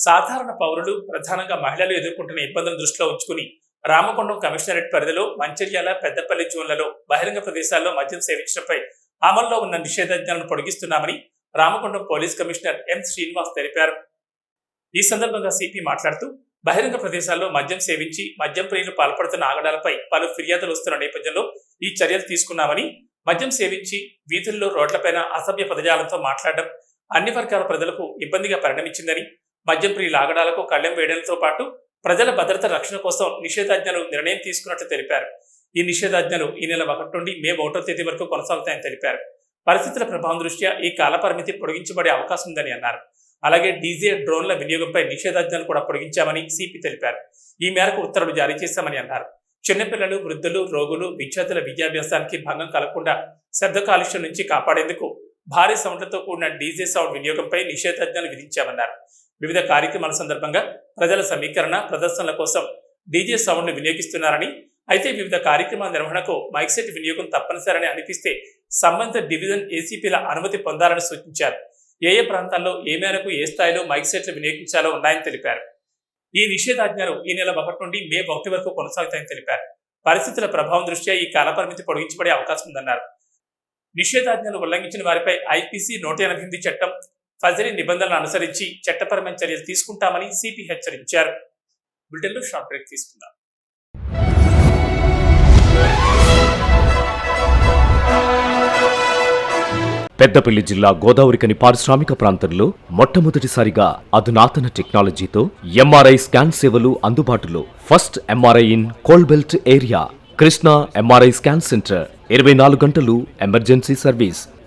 సాధారణ పౌరులు ప్రధానంగా మహిళలు ఎదుర్కొంటున్న ఇబ్బందులను దృష్టిలో ఉంచుకుని రామకొండం కమిషనరేట్ పరిధిలో మంచిర్యాల పెద్దపల్లి జోన్లలో బహిరంగ ప్రదేశాల్లో మద్యం సేవించడంపై అమల్లో ఉన్న నిషేధాజ్ఞలను పొడిగిస్తున్నామని Ramagundam police commissioner M Srinivas తెలిపారు. ఈ సందర్భంగా సిపి మాట్లాడుతూ బహిరంగ ప్రదేశాల్లో మద్యం సేవించి మద్యం ప్రియులు పాల్పడుతున్న ఆగడాలపై పలు ఫిర్యాదులు వస్తున్న నేపథ్యంలో ఈ చర్యలు తీసుకున్నామని మద్యం సేవించి వీధుల్లో రోడ్లపైన అసభ్య పదజాలంతో మాట్లాడడం అన్ని వర్గాల ప్రజలకు ఇబ్బందిగా పరిణమించిందని మద్యం ప్రియుల ఆగడాలకు కళ్ళెం వేయడంతో పాటు ప్రజల భద్రత రక్షణ కోసం నిషేధాజ్ఞలు నిర్ణయం తీసుకున్నట్లు తెలిపారు. ఈ నిషేధాజ్ఞలు ఈ నెల ఒకటి నుండి మే ఒకటో తేదీ వరకు కొనసాగుతాయని తెలిపారు. పరిస్థితుల ప్రభావం దృష్ట్యా ఈ కాలపరిమితి పొడిగించబడే అవకాశం ఉందని అన్నారు. అలాగే డీజే డ్రోన్ల వినియోగంపై నిషేధాజ్ఞలు కూడా పొడిగించామని సిపి తెలిపారు. ఈ మేరకు ఉత్తర్వులు జారీ చేశామని అన్నారు. చిన్నపిల్లలు వృద్ధులు రోగులు విద్యార్థుల విద్యాభ్యాసానికి భంగం కలగకుండా శబ్ద కాలుష్యం నుంచి కాపాడేందుకు భారీ సౌండ్లతో కూడిన డీజే సౌండ్ వినియోగంపై నిషేధాజ్ఞలు విధించామన్నారు. వివిధ కార్యక్రమాల సందర్భంగా ప్రజల సమీకరణ ప్రదర్శనల కోసం డీజే సౌండ్ను వినియోగిస్తున్నారని అయితే వివిధ కార్యక్రమాల నిర్వహణకు మైక్ సెట్ వినియోగం తప్పనిసరని అనిపిస్తే సంబంధిత డివిజన్ ఏసీపీల అనుమతి పొందాలని సూచించారు. ఏ ఏ ప్రాంతాల్లో ఏ మేరకు ఏ స్థాయిలో మైక్ సెట్లు వినియోగించాలో ఉన్నాయని తెలిపారు. ఈ నిషేధాజ్ఞలు ఈ నెల ఒకటి నుండి మే ఒకటి వరకు కొనసాగుతాయని తెలిపారు. పరిస్థితుల ప్రభావం దృష్ట్యా ఈ కాలపరిమితి పొడిగించబడే అవకాశం ఉందన్నారు. నిషేధాజ్ఞలు ఉల్లంఘించిన వారిపై ఐపీసీ నూట ఎనభై చట్టం ఫజరీ నిబంధనలను అనుసరించి చట్టపరమైన చర్యలు తీసుకుంటామని సిపి హెచ్చరించారు. బ్రిటన్లో షార్ట్ బ్రేక్ తీసుకుందాం. పెద్దపల్లి జిల్లా గోదావరికని పారిశ్రామిక ప్రాంతంలో మొట్టమొదటిసారిగా అధునాతన టెక్నాలజీతో ఎంఆర్ఐ స్కాన్ సేవలు అందుబాటులో. First MRI in coal belt area. Krishna MRI scan centre. ఇరవై నాలుగు గంటలు emergency service.